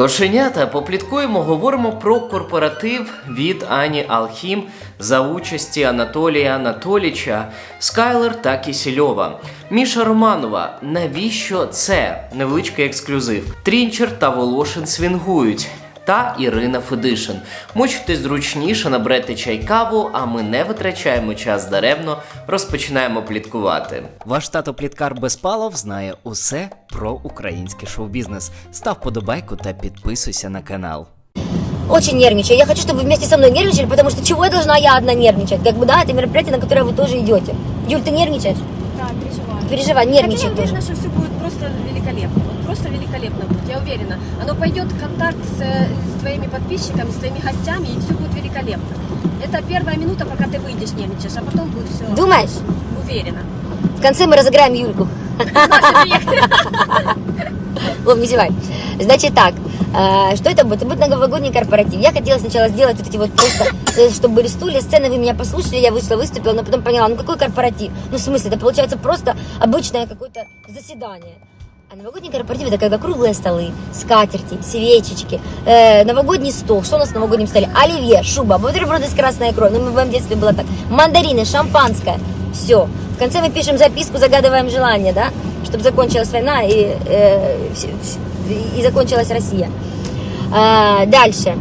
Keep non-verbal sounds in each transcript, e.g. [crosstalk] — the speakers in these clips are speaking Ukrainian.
Кошенята, попліткуємо, говоримо про корпоратив від Ані Алхім за участі Анатолія Анатоліча, Скайлер та Кісільова. Міша Романова. Навіщо це? Невеличкий ексклюзив. Трінчер та Волошин свінгують Та Ірина Федишин. Мучитесь зручніше, набрати чай каву, а ми не витрачаємо час даремно, розпочинаємо пліткувати. Ваш тато Пліткар Безпалов знає усе про український шоу-бізнес. Став подобайку та підписуйся на канал. Очень нервничаю. Я хочу, чтобы вы вместе со мной нервничали, потому что чего я должна я одна нервничать? Как бы, да, это мероприятие, на которое вы тоже идете. Юль, ты нервничаешь? Да, переживаю. Переживай, Хотя нервничай я тоже. уверена, что все будет просто великолепно. Просто великолепно будет, я уверена. Оно пойдет в контакт с, с твоими подписчиками, с твоими гостями, и все будет великолепно. Это первая минута, пока ты выйдешь, нервничаешь, а потом будет все. Думаешь? Уверена. В конце мы разыграем Юльку. Вов, не зевай. Значит так, э, что это будет? Это будет новогодний корпоратив. Я хотела сначала сделать вот эти вот просто, э, чтобы были стулья, сцены, вы меня послушали, я вышла, выступила, но потом поняла, ну какой корпоратив? Ну в смысле, это получается просто обычное какое-то заседание. А новогодний корпоратив это когда круглые столы, скатерти, свечечки, э, новогодний стол. Что у нас на новогоднем столе? Оливье, шуба, бутерброды с красной икрой. Ну, в моем детстве было так. Мандарины, шампанское. Все. В конце мы пишем записку, загадываем желание, да? Чтобы закончилась война и, э, и закончилась Россия. А, дальше.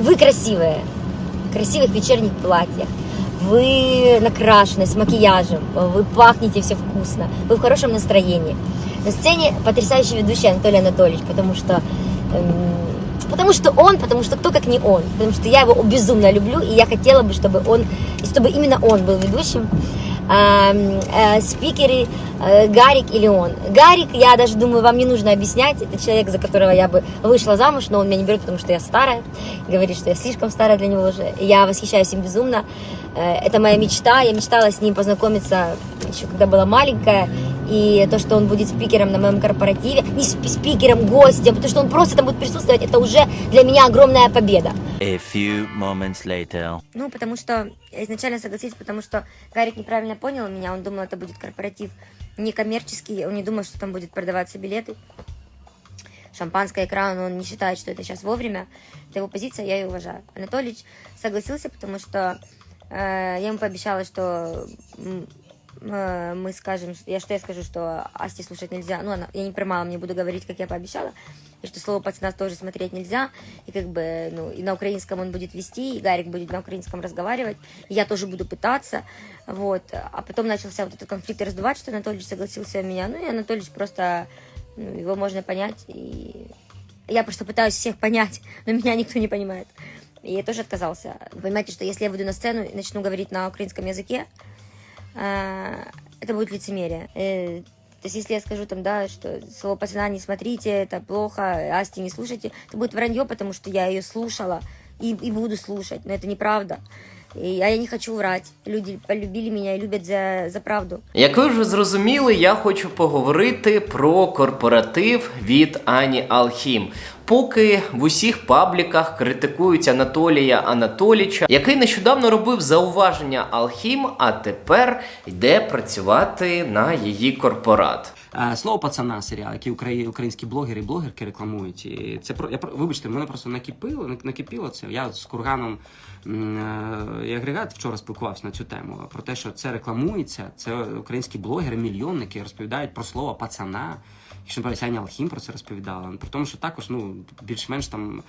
Вы красивые. В красивых вечерних платьях. Вы накрашены с макияжем. Вы пахнете все вкусно. Вы в хорошем настроении. На сцене потрясающий ведущий Анатолий Анатольевич, потому что эм, Потому что он, потому что кто как не он. Потому что я его безумно люблю, и я хотела бы, чтобы он, чтобы именно он был ведущим. А, э, спикеры э, Гарик или он. Гарик, я даже думаю, вам не нужно объяснять. Это человек, за которого я бы вышла замуж, но он меня не берет, потому что я старая. Говорит, что я слишком старая для него уже. Я восхищаюсь им безумно. Э, Это моя мечта. Я мечтала с ним познакомиться еще когда была маленькая. И то, что он будет спикером на моем корпоративе, не сп- спикером, гостем, потому что он просто там будет присутствовать, это уже для меня огромная победа. A few moments later. Ну, потому что я изначально согласилась, потому что Гарик неправильно понял меня, он думал, это будет корпоратив некоммерческий, он не думал, что там будет продаваться билеты. Шампанское экран, он не считает, что это сейчас вовремя. Это его позиция, я ее уважаю. Анатольевич согласился, потому что я ему пообещала, что э, мы скажем, я что я скажу, что Асти слушать нельзя. Ну, она, я не про не буду говорить, как я пообещала. И что слово пацана тоже смотреть нельзя. И как бы, ну, и на украинском он будет вести, и Гарик будет на украинском разговаривать. И я тоже буду пытаться. Вот. А потом начался вот этот конфликт раздувать, что Анатольевич согласился меня. Ну, и Анатольевич просто, ну, его можно понять. И я просто пытаюсь всех понять, но меня никто не понимает. И я тоже отказался. Вы понимаете, что если я выйду на сцену и начну говорить на украинском языке, а, это будет лицемерие. Э, То есть, если я скажу там, да, что слово пацана не смотрите, это плохо, Асти не слушайте, это будет вранье, потому что я ее слушала и, и буду слушать, но это неправда. И, а я не хочу врать. Люди полюбили меня и любят за, за правду. Як ви вже зрозуміли, я хочу поговорити про корпоратив від Ані Алхім. Поки в усіх пабліках критикують Анатолія Анатоліча, який нещодавно робив зауваження Алхім, а тепер йде працювати на її корпорат. Е, Слово пацана серіал, який украї- українські блогери і блогерки рекламують. І це про я вибачте, мене просто накипило, нак- накипіло це. Я з Курганом е, і агрегат вчора спілкувався на цю тему. Про те, що це рекламується, це українські блогери, мільйонники розповідають про слово пацана. Якщо не Аня Алхім про це розповідала. При тому, що також ну більш-менш там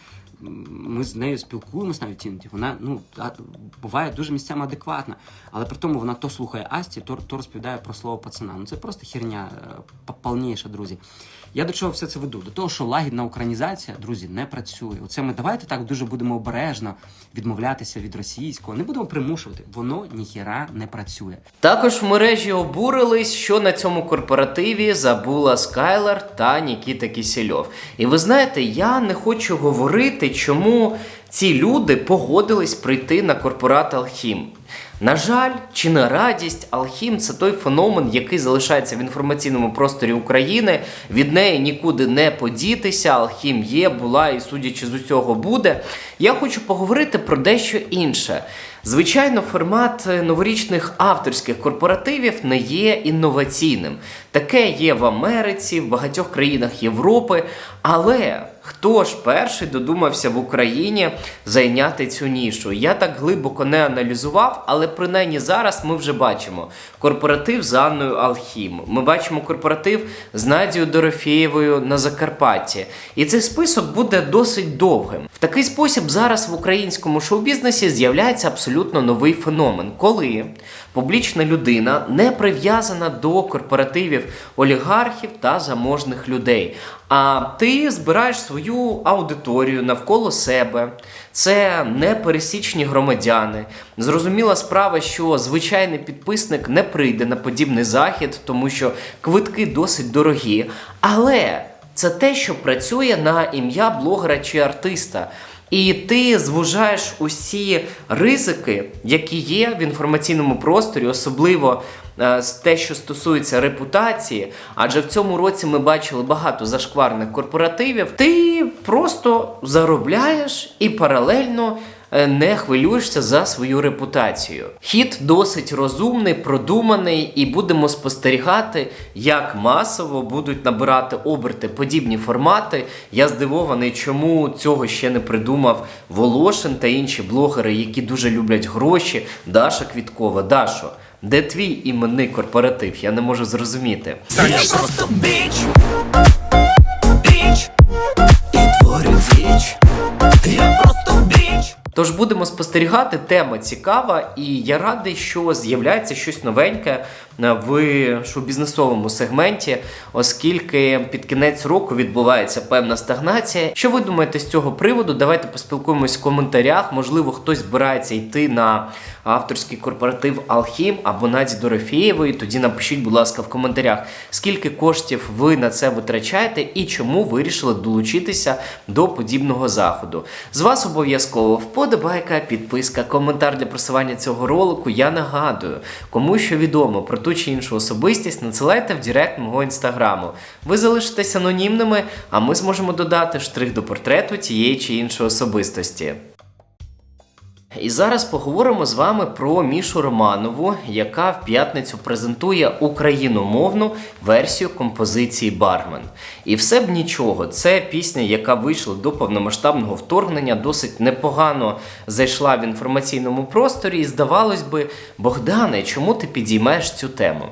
ми з нею спілкуємось навіть іноді. Вона ну буває дуже місцями адекватна, але при тому вона то слухає Асті, то, то розповідає про слово пацана. Ну це просто херня е, повніша, друзі. Я до чого все це веду? До того, що лагідна українізація, друзі, не працює. Оце ми давайте так дуже будемо обережно відмовлятися від російського. Не будемо примушувати. Воно ніхіра не працює. Також в мережі обурились, що на цьому корпоративі забула Скайлер та Нікіта Кісельов. І ви знаєте, я не хочу говорити, чому ці люди погодились прийти на корпорат Алхім. На жаль, чи на радість, Алхім це той феномен, який залишається в інформаційному просторі України. Від неї нікуди не подітися. Алхім є, була і судячи з усього буде. Я хочу поговорити про дещо інше. Звичайно, формат е, новорічних авторських корпоративів не є інноваційним. Таке є в Америці, в багатьох країнах Європи. Але хто ж перший додумався в Україні зайняти цю нішу? Я так глибоко не аналізував, але принаймні зараз ми вже бачимо корпоратив з Анною Алхім. Ми бачимо корпоратив з Надією Дорофєєвою на Закарпатті. І цей список буде досить довгим. В такий спосіб зараз в українському шоу-бізнесі з'являється абсолютно новий феномен, коли публічна людина не прив'язана до корпоративів олігархів та заможних людей. А ти збираєш свою аудиторію навколо себе. Це непересічні громадяни. Зрозуміла справа, що звичайний підписник не прийде на подібний захід, тому що квитки досить дорогі. Але це те, що працює на ім'я блогера чи артиста. І ти звужаєш усі ризики, які є в інформаційному просторі, особливо те, що стосується репутації. Адже в цьому році ми бачили багато зашкварних корпоративів. Ти просто заробляєш і паралельно. е, Не хвилюєшся за свою репутацію. Хід досить розумний, продуманий, і будемо спостерігати, як масово будуть набирати оберти подібні формати. Я здивований, чому цього ще не придумав Волошин та інші блогери, які дуже люблять гроші. Даша Квіткова, Дашо, де твій іменний корпоратив? Я не можу зрозуміти. Я просто біч, біч, і творю біч. Я просто біч. Тож будемо спостерігати, тема цікава, і я радий, що з'являється щось новеньке в шоу-бізнесовому сегменті, оскільки під кінець року відбувається певна стагнація. Що ви думаєте з цього приводу? Давайте поспілкуємось в коментарях. Можливо, хтось збирається йти на авторський корпоратив Алхім або Наді Дорофєєвої. Тоді напишіть, будь ласка, в коментарях, скільки коштів ви на це витрачаєте і чому вирішили долучитися до подібного заходу. З вас обов'язково вподобайка, підписка, коментар для просування цього ролику. Я нагадую, кому що відомо про ту чи іншу особистість, надсилайте в Директ мого інстаграму. Ви залишитесь анонімними, а ми зможемо додати штрих до портрету тієї чи іншої особистості. І зараз поговоримо з вами про Мішу Романову, яка в п'ятницю презентує україномовну версію композиції Бармен. І все б нічого. Це пісня, яка вийшла до повномасштабного вторгнення, досить непогано зайшла в інформаційному просторі. І здавалось би, Богдане, чому ти підіймаєш цю тему?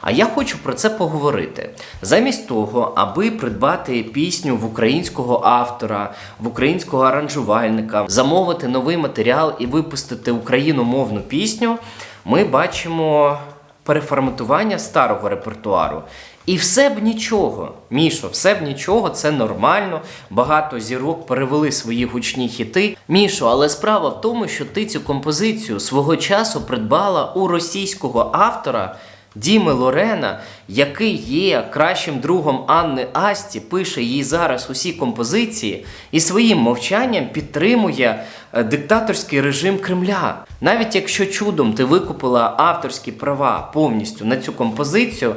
А я хочу про це поговорити. Замість того, аби придбати пісню в українського автора, в українського аранжувальника, замовити новий матеріал і випустити україномовну пісню, ми бачимо переформатування старого репертуару. І все б нічого, Мішо, все б нічого, це нормально. Багато зірок перевели свої гучні хіти. Мішо, але справа в тому, що ти цю композицію свого часу придбала у російського автора. Діми Лорена, який є кращим другом Анни Асті, пише їй зараз усі композиції і своїм мовчанням підтримує е, диктаторський режим Кремля. Навіть якщо чудом ти викупила авторські права повністю на цю композицію,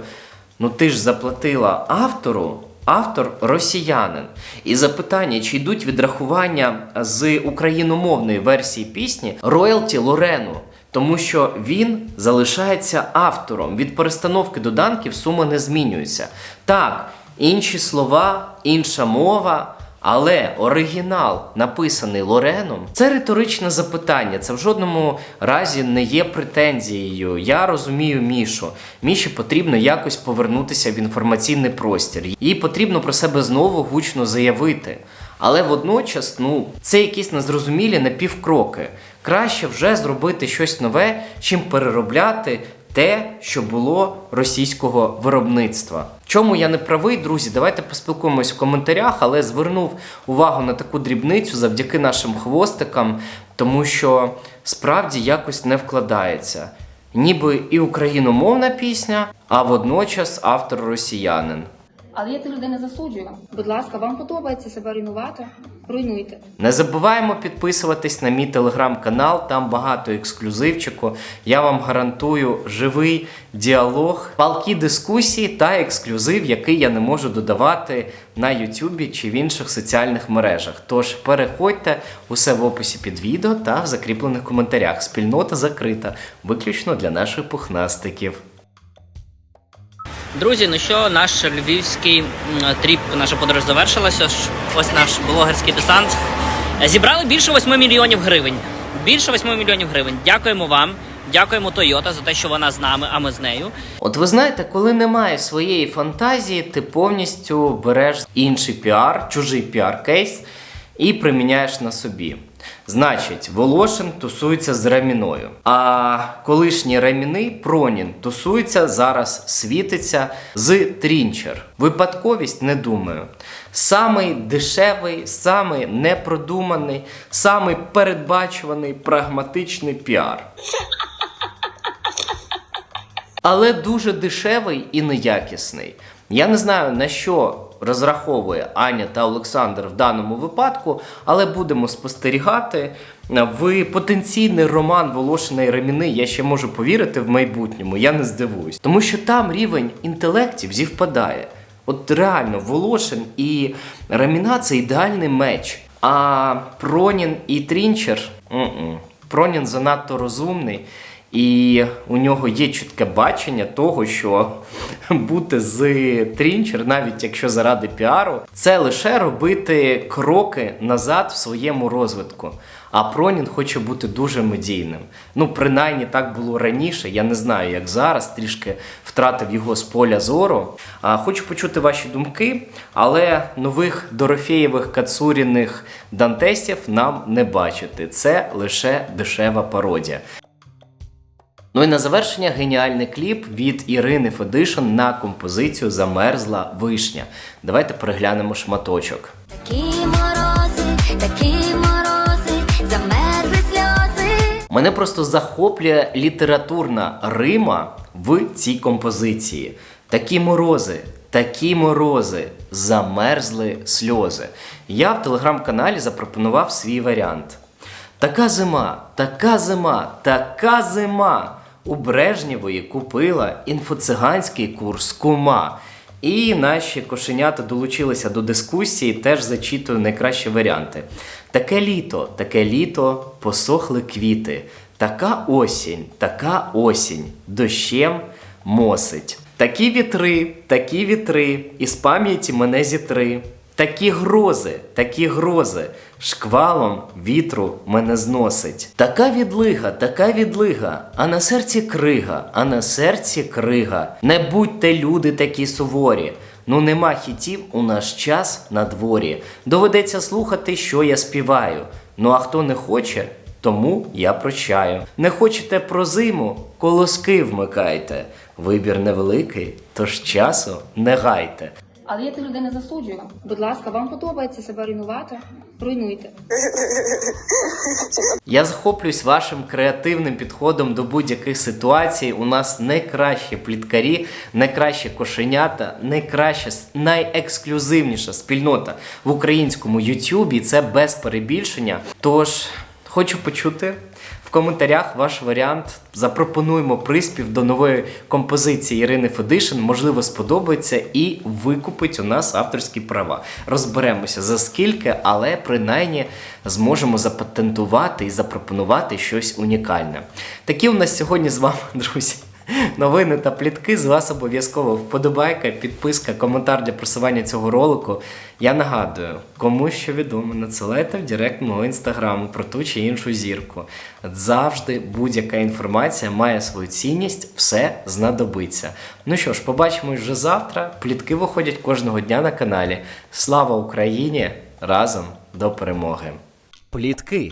ну ти ж заплатила автору. Автор росіянин. І запитання, чи йдуть відрахування з україномовної версії пісні роялті Лорену. Тому що він залишається автором. Від перестановки доданків сума не змінюється. Так, інші слова, інша мова. Але оригінал, написаний Лореном, це риторичне запитання. Це в жодному разі не є претензією. Я розумію Мішу. Міші потрібно якось повернутися в інформаційний простір. Їй потрібно про себе знову гучно заявити. Але водночас, ну, це якісь незрозумілі напівкроки. Краще вже зробити щось нове, чим переробляти те, що було російського виробництва. Чому я не правий, друзі? Давайте поспілкуємось в коментарях, але звернув увагу на таку дрібницю завдяки нашим хвостикам, тому що справді якось не вкладається. Ніби і україномовна пісня, а водночас автор росіянин. Але я цих людей не засуджую. Будь ласка, вам подобається себе руйнувати? руйнуйте. Не забуваємо підписуватись на мій телеграм-канал, там багато ексклюзивчику. Я вам гарантую живий діалог, палкі дискусії та ексклюзив, який я не можу додавати на Ютубі чи в інших соціальних мережах. Тож переходьте усе в описі під відео та в закріплених коментарях. Спільнота закрита, виключно для наших пухнастиків. Друзі, ну що, наш львівський тріп, наша подорож завершилася. Ось наш блогерський десант. Зібрали більше 8 мільйонів гривень. Більше 8 мільйонів гривень. Дякуємо вам. Дякуємо Toyota за те, що вона з нами, а ми з нею. От ви знаєте, коли немає своєї фантазії, ти повністю береш інший піар, чужий піар-кейс і приміняєш на собі. Значить, Волошин тусується з Реміною. А колишній Реміни Пронін тусується зараз, світиться з Трінчер. Випадковість не думаю. Самий дешевий, самий непродуманий, самий передбачуваний прагматичний піар але дуже дешевий і неякісний. Я не знаю на що розраховує Аня та Олександр в даному випадку, але будемо спостерігати. В потенційний роман Волошина і Реміни я ще можу повірити в майбутньому, я не здивуюсь. Тому що там рівень інтелектів зівпадає. От реально, Волошин і Реміна це ідеальний меч. А Пронін і Трінчер м-м. Пронін занадто розумний. І у нього є чітке бачення того, що бути з Трінчер, навіть якщо заради піару, це лише робити кроки назад в своєму розвитку. А Пронін хоче бути дуже медійним. Ну, принаймні так було раніше. Я не знаю, як зараз, трішки втратив його з поля зору. А, хочу почути ваші думки, але нових Дорофєєвих Кацуріних Дантесів нам не бачити. Це лише дешева пародія. Ну і на завершення геніальний кліп від Ірини Федишин на композицію Замерзла вишня. Давайте переглянемо шматочок. Такі морози, такі. Мене просто захоплює літературна рима в цій композиції. Такі морози, такі морози, замерзли сльози. Я в телеграм-каналі запропонував свій варіант. Така зима, така зима, така зима. У Брежнєвої купила інфоциганський курс кума. І наші кошенята долучилися до дискусії, теж зачитую найкращі варіанти. Таке літо, таке літо, посохли квіти. Така осінь, така осінь, дощем мосить. Такі вітри, такі вітри, із пам'яті мене зітри. Такі грози, такі грози, шквалом вітру мене зносить. Така відлига, така відлига, а на серці крига, а на серці крига. Не будьте люди такі суворі. Ну нема хітів у наш час на дворі. Доведеться слухати, що я співаю. Ну а хто не хоче, тому я прощаю. Не хочете про зиму, колоски вмикайте. Вибір невеликий, тож часу не гайте. Але я цих людей не засуджую. Будь ласка, вам подобається себе руйнувати? Руйнуйте. Я захоплююсь вашим креативним підходом до будь-яких ситуацій. У нас найкращі пліткарі, найкращі кошенята, найкраща, найексклюзивніша спільнота в українському Ютубі. Це без перебільшення. Тож хочу почути. В коментарях ваш варіант запропонуємо приспів до нової композиції Ірини Федишин. Можливо, сподобається і викупить у нас авторські права. Розберемося за скільки, але принаймні зможемо запатентувати і запропонувати щось унікальне. Такі у нас сьогодні з вами, [laughs] друзі. Новини та плітки з вас обов'язково вподобайка, підписка, коментар для просування цього ролику. Я нагадую, кому що відомо, надсилайте в директ мого інстаграму про ту чи іншу зірку. Завжди будь-яка інформація має свою цінність, все знадобиться. Ну що ж, побачимось вже завтра. Плітки виходять кожного дня на каналі. Слава Україні! Разом до перемоги! Плітки,